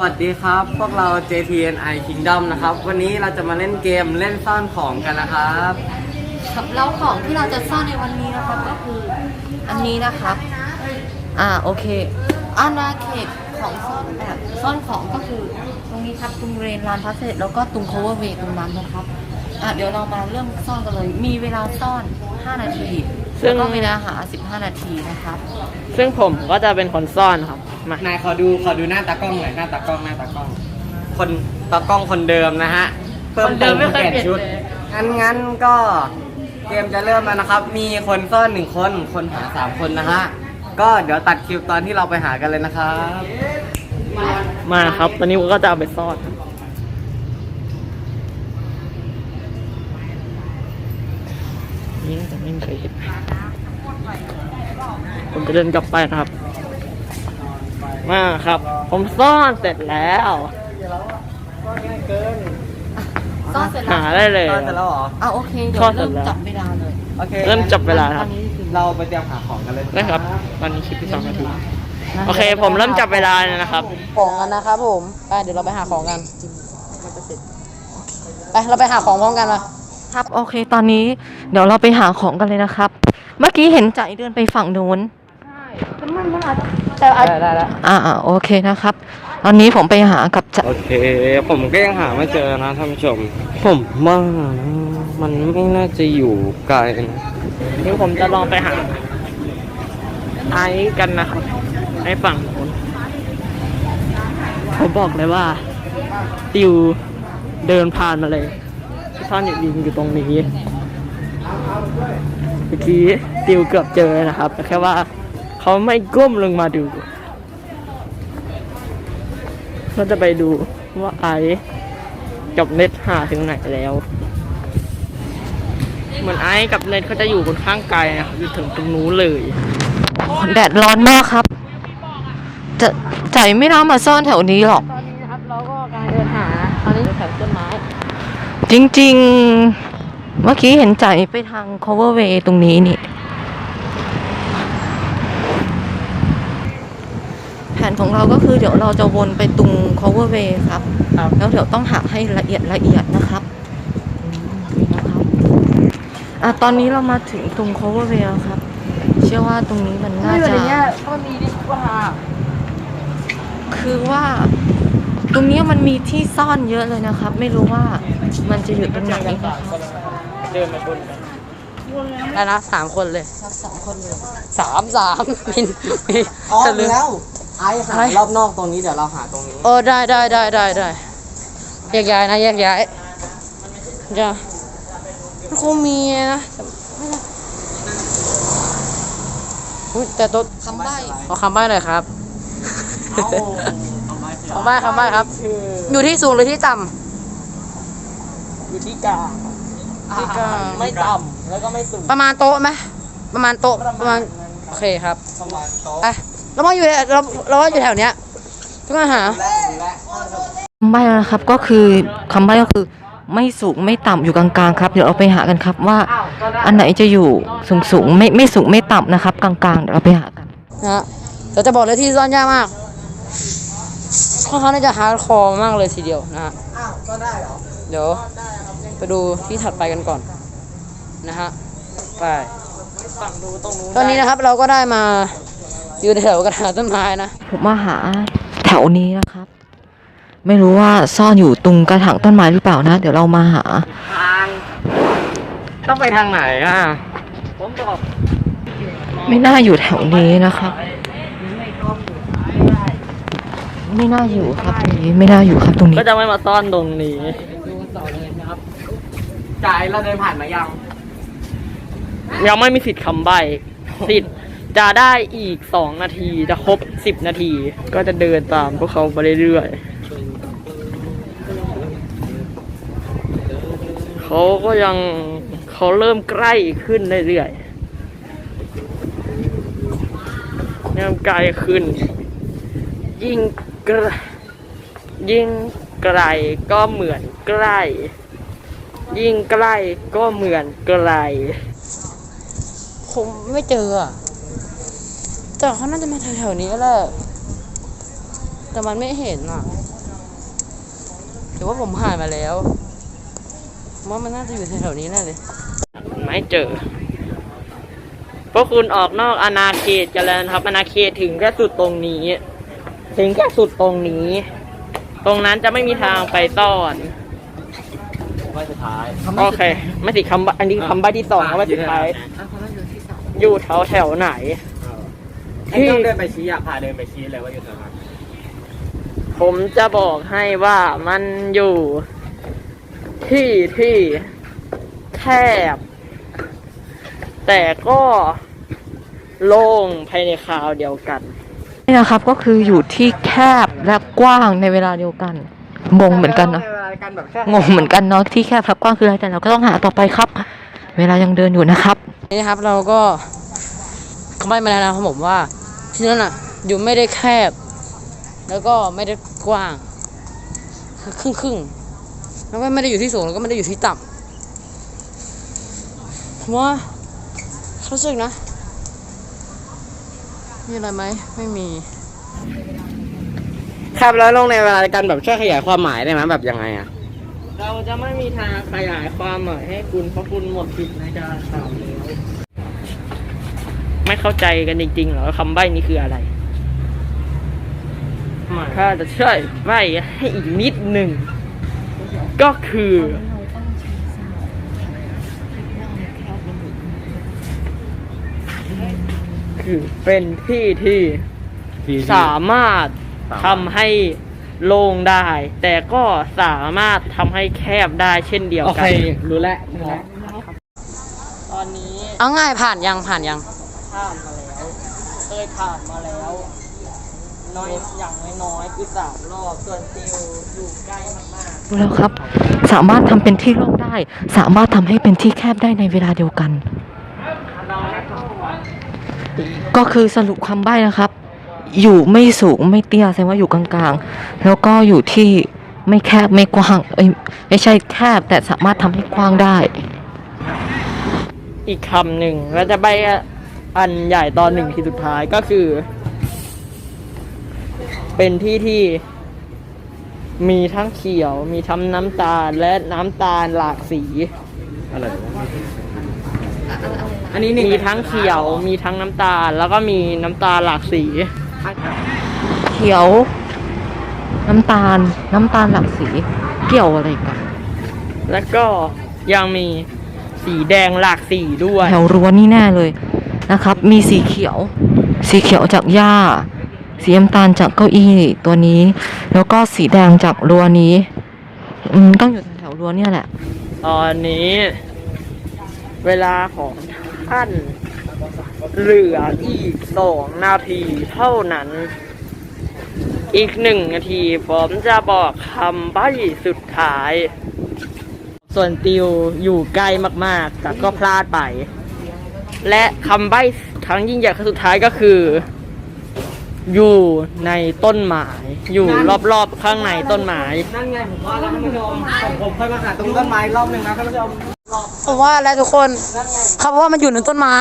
สวัสดีครับ พวกเรา JTNI Kingdom นะครับ วันนี้เราจะมาเล่นเกมเล่นซ่อนของกันนะครับ ครับแล้วของที่เราจะซ่อนในวันนี้นะครับก็คืออันนี้นะครับ อ่าโอเคอาณาเขตของซ่อนแบบซ่อนของก็คือตรงนี้ครับตรงเรนลานพัสเซตแล้วก็ตรง cover way ตรงนั้นนะครับอะเดี๋ยวเรามาเริ่มซ่อนกันเลย มีเวลาซ่อน 5 นาทีซึ่ง แล้วก็เวลาหา 15 นาทีนะครับ ซึ่งผมก็จะเป็นคนซ่อนครับ มานายขอดูขอดูหน้าตากล้องหน่อยหน้าตากล้องหน้าตากล้อง คนตากล้องคนเดิมนะฮะเพิ่มเติมเปลี่ยนชุดงั้นงั้นก็เกมจะเริ่มแล้วนะครับ มีคนซ่อนหนึ่งคนคนหาสามคนนะฮะก็เดี๋ยวตัดคิวตอนที่เราไปหากันเลยนะครับ มาครับ ตอนนี้ผมก็จะเอาไปซ่อนนี่น่าจะไม่มีใครเห็นผมจะเดินกลับไปนะครับ มาครับ ผมซ่อนเสร็จแล้วซ่อนเสร็จแล้วหาได้เลยซ่อนเสร็จแล้วเหรอ อะโอเค เดี๋ยวซ่อนเสร็เริ่จมแล้ว จับเวลาเลยโอเคเริ่มจับเวลาครับตอนนี้คือเราไปเตรียมหาของกันเลยนะครับ ตอนนี้คลิปที่สองนาทีโอเค ผมเริ่มจับเวลาเลยนะครับ ของกันนะครับผม ไปเดี๋ยวเราไปหาของกัน ไปเราไปหาของพร้อมกันมาครับโอเคตอนนี้เดี๋ยวเราไปหาของกันเลยนะครับ เมื่อกี้เห็นใจเดินไปฝั่งนู้น แต่อาจได้ได้ได้อ่าอ่าโอเคนะครับ ตอนนี้ผมไปหากับจะโอเค ผมก็ยังหาไม่เจอนะท่านผู้ชม ผมว่ามันไม่น่าจะอยู่ไกลนะนี่ผมจะลองไปหาไอซ์กันนะครับไอซ์ฝั่งโน้นเขาบอกเลยว่า ติวเดินผ่านมาเลยซ่อนอยู่ยิงอยู่ตรงนี้เมื่อกี้ติวเกือบเจอนะครับแต่แค่ว่า เขาไม่ก้มลงมาดู เราจะไปดูว่าไอซ์กับเน็ตหาถึงไหนแล้ว เหมือนไอซ์กับเน็ตเขาจะอยู่คนข้างไกลนะครับอยู่ถึงตรงนู้นเลย แดดร้อนมากครับ จะใจไม่น่ามาซ่อนแถวนี้หรอก ตอนนี้นะครับเราก็กำลังเดินหา ตอนนี้อยู่แถวต้นไม้ จริง ๆ เมื่อกี้เห็นใจไปทาง cover way ตรงนี้นี่ แผน ของเราก็คือเดี๋ยวเราจะวนไปตรง cover way ครับ ครับแล้วเดี๋ยวต้องหาให้ละเอียดละเอียดนะครับอืมนะครับอะตอนนี้เรามาถึงตรง cover way แล้วครับ เชื่อว่าตรงนี้มันน่าไม่เป็นจะอย่างเงี้ยก็มีดีกว่าคือว่า ตรงเนี้ยมันมีที่ซ่อนเยอะเลยนะครับ ไม่รู้ว่ามันจะอยู่ตรงไหนนะครับเดินมาชนกันได้นะสามคนเลยสองคนเลยสามสามมินมีอ๋อจะลืมแล้ว ไอ้หาอะไรรอบนอกตรงนี้เดี๋ยวเราหาตรงนี้ เออได้ได้ได้ได้ได้แยกย้ายนะแยกย้ายจะมันคงมีนะแต่ไม่ได้อุ๊ยแต่ตัวคำใบ้ขอคำใบ้หน่อยครับเอาคำใบ้คำใบ้ครับ อยู่ที่สูงหรือที่ต่อยู่ที่กลางำที่กลางไม่ต่ำแล้วก็ไม่สูงประมาณโต๊ะไหมประมาณโต๊ะประมาณโอเคครับประมาณโต๊ะไป เรามาอยู่เราเราว่าอยู่แถวเนี้ยทุกคนหาและและคำใบ้นะครับก็คือคำใบ้ก็คือ ไม่สูงไม่ต่ำอยู่กลางๆครับเดี๋ยวเราไปหากันครับว่า อันไหนจะอยู่สูงสูงๆไม่ไม่สูงไม่ต่ำนะครับ กลางๆเดี๋ยวเราไปหากัน นะฮะเราจะบอกเลยที่ซ่อนยากมากค่อนข้างที่จะฮาร์ดคอร์มากเลยทีเดียวนะฮะอ้าวก็ได้เหรอเดี๋ยวไปดูที่ถัดไปกันก่อนนะฮะไปฝั่งดูตรงนู้นตอนนี้นะครับเราก็ได้มา อยู่แถวกระถางต้นไม้นะ ผมมาหาแถวนี้นะครับ ไม่รู้ว่าซ่อนอยู่ตรงกระถางต้นไม้หรือเปล่านะ เดี๋ยวเรามาหา ทางต้องไปทางไหนอะ ผมบอกไม่น่าอยู่แถวนี้นะครับ ไม่น่าอยู่ครับตรงนี้ไม่น่าอยู่ครับตรงนี้ ก็จะไม่มาซ่อนตรงนี้จ่ายเราเดินผ่านมายัง ยังไม่มีสิทธิ์คำใบ้สิทธิ์ จะได้อีกสองนาทีจะครบสิบนาที ก็จะเดินตามพวกเขาไปเรื่อยๆเขาก็ยังเขาเริ่มใกล้ขึ้นเรื่อยๆเริ่มใกล้ขึ้น ยิ่งไกลยิ่งไกลก็เหมือนใกล้ ยิ่งใกล้ก็เหมือนไกล ผมไม่เจออะ แต่เขาน่าจะมาแถวๆนี้แหละแต่มันไม่เห็นอะเแต่ว่าผมผ่านมาแล้วผมว่ามันน่าจะอยู่แถวๆนี้แน่เลย ไม่เจอ พวกคุณออกนอกอาณาเขตกันแล้วนะครับอาณาเขตถึงแค่สุดตรงนี้ ถึงแค่สุดตรงนี้ ตรงนั้นจะไม่มีทางไปซ่อนว่าสุดท้ายโอเค ไม่สิคำใบ้อันนี้คำใบ้ที่สองคำใบ้สุดท้ายอะคำว่าอยู่ที่สองอยู่แถวแถวไหน ที่ ต้องเดินไปชี้อะพาเดินไปชี้เลยว่าอยู่ตรงนั้นผมจะบอกให้ว่ามันอยู่ ที่ที่แคบ แต่ก็โล่งภายในคราวเดียวกัน นี่นะครับก็คืออยู่ที่แคบและกว้างในเวลาเดียวกัน งงเหมือนกันเนาะงงเหมือนกันเนาะที่แคบและกว้างคืออะไรแต่เราก็ต้องหาต่อไปครับ เวลายังเดินอยู่นะครับ นี่นะครับเราก็คำใบ้มาแล้วนะครับผมว่า ที่นั่นอะ อยู่ไม่ได้แคบ แล้วก็ไม่ได้กว้างคือครึ่งครึ่งๆแล้วก็ไม่ได้อยู่ที่สูงแล้วก็ไม่ได้อยู่ที่ต่ำผมว่ารู้สึกนะ มีอะไรไหมไม่มี ครับแล้วลงในเวลาการแบบช่วยขยายความหมายได้ไหมแบบยังไงอะเราจะไม่มีทางขยายความหมายให้คุณเพราะคุณหมดสิทธิ์ในการถามแล้ว ไม่เข้าใจกันจริงๆเหรอคำใบ้นี้คืออะไรถ้าจะช่วยใบ้ให้อีกนิดหนึ่ง ก็คือ คือเป็นที่ที่สามารถทำให้โล่งได้ แต่ก็สามารถทำให้แคบได้เช่นเดียวโอกัเค รู้แล้วรู้แล้วตอนนี้ เอาง่ายผ่านยังผ่านยัง ผ่านมาแล้ว เคยผ่านมาแล้ว น้อยอย่างน้อยๆคือสามรอบส่วนติวอยู่ใกล้มากดูแล้วครับ สามารถทำเป็นที่โล่งได้ สามารถทำให้เป็นที่แคบได้ในเวลาเดียวกัน ก็คือสรุปคำใบ้นะครับ อยู่ไม่สูงไม่เตี้ยแสดงว่าอยู่กลางๆ แล้วก็อยู่ที่ไม่แคบไม่กว้าง เอ้ยไม่ใช่แคบแต่สามารถทำให้กว้างได้ๆอีกคำหนึ่งแล้วจะใบ อันใหญ่ตอนหนึ่งที่สุดท้ายก็คือ เป็นที่ที่มีทั้งเขียว มีทั้งน้ำตาลและน้ำตาลหลากสี อะไรอันนี้มีทั้งเขียวมีทั้งน้ำตาล แล้วก็มีน้ำตาลหลากสี เขียว น้ำตาล น้ำตาลหลากสี เกี่ยวอะไรกัน แล้วก็ยังมีสีแดงหลากสีด้วยแถวรั้วนี่แน่เลย นะครับ มีสีเขียว สีเขียวจากหญ้า สีน้ำตาลจากเก้าอี้ตัวนี้ แล้วก็สีแดงจากรั้วนี้ อืมต้องอยู่แถวๆรั้วเนี่ยแหละ ตอนนี้ เวลาของท่านเหลืออีกสองนาทีเท่านั้น อีกหนึ่งนาทีผมจะบอกคำใบ้สุดท้าย ส่วนติวอยู่ใกล้มากๆ แต่ก็พลาดไป และคำใบ้ครั้งยิ่งใหญ่ครั้งสุดท้ายก็คือ อยู่ในต้นไม้อยู่รอบๆข้างในต้นไม้นั่นไงผมว่าแล้วท่านผู้ชมผมผมเคยมาหาตรงต้นไม้รอบหนึ่งนะท่านผู้ชมผมว่าแล้วทุกคนครับว่ามันอยู่ในต้นไม้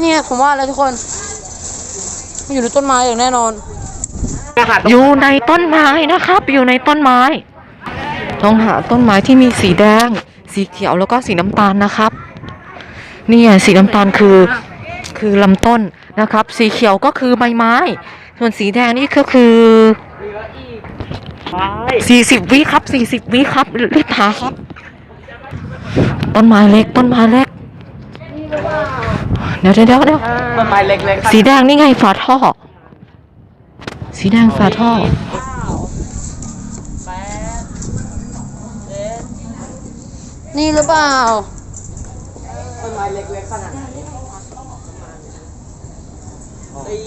เนี่ยผมว่าแล้วทุกคนมันอยู่ในต้นไม้อย่างแน่นอน อยู่ในต้นไม้นะครับ อยู่ในต้นไม้ ต้องหาต้นไม้ที่มีสีแดง สีเขียวแล้วก็สีน้ำตาลนะครับเนี่ยสีน้ำตาลคือคือลำต้นนะครับ สีเขียวก็คือใบไม้ ส่วนสีแดงนี่ก็คือสี่สิบวิครับสี่สิบวิครับรีบหาครับ ต้นไม้เล็กต้นไม้เล็กเดี๋ยวเดี๋ยวเดี๋ยวเดี๋ยวต้นไม้เล็กๆสีแดงนี่ไงฝาท่อ สีแดงฝาท่อ นี่หรือเปล่าต้นไม้เล็กๆขนาดไหนสี่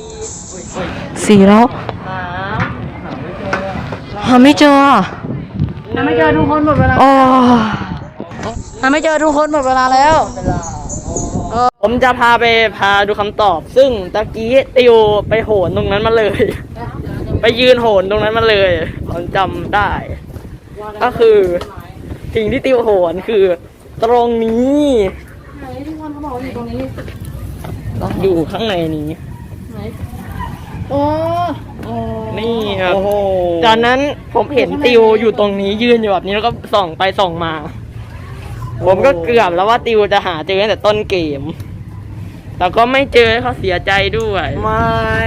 อุ้ยอุ้ยสีแล้วสามหาไม่เจอไม่เจอทุกคนหมดเวลาโอ้หาไม่เจอทุกคนหมดเวลาแล้วผมจะพาไปพาดูคำตอบ ซึ่งตะกี้ติวไปโหนตรงนั้นมาเลย ไปยืนโหนตรงนั้นมาเลยผมจำได้ ก็คือ สิ่งที่ติวโหนคือ ตรงนี้อยู่ข้างในนี้โอ้นี่ครับโอ้โหจตอนนั้นผมเห็นติวอยู่ตรงนี้ยืนอยู่แบบนี้แล้วก็ส่องไปส่องมา ผมก็เกือบแล้วว่าติวจะหาเจอตั้งแต่ต้นเกม แต่ก็ไม่เจอเขาเสียใจด้วย ไม่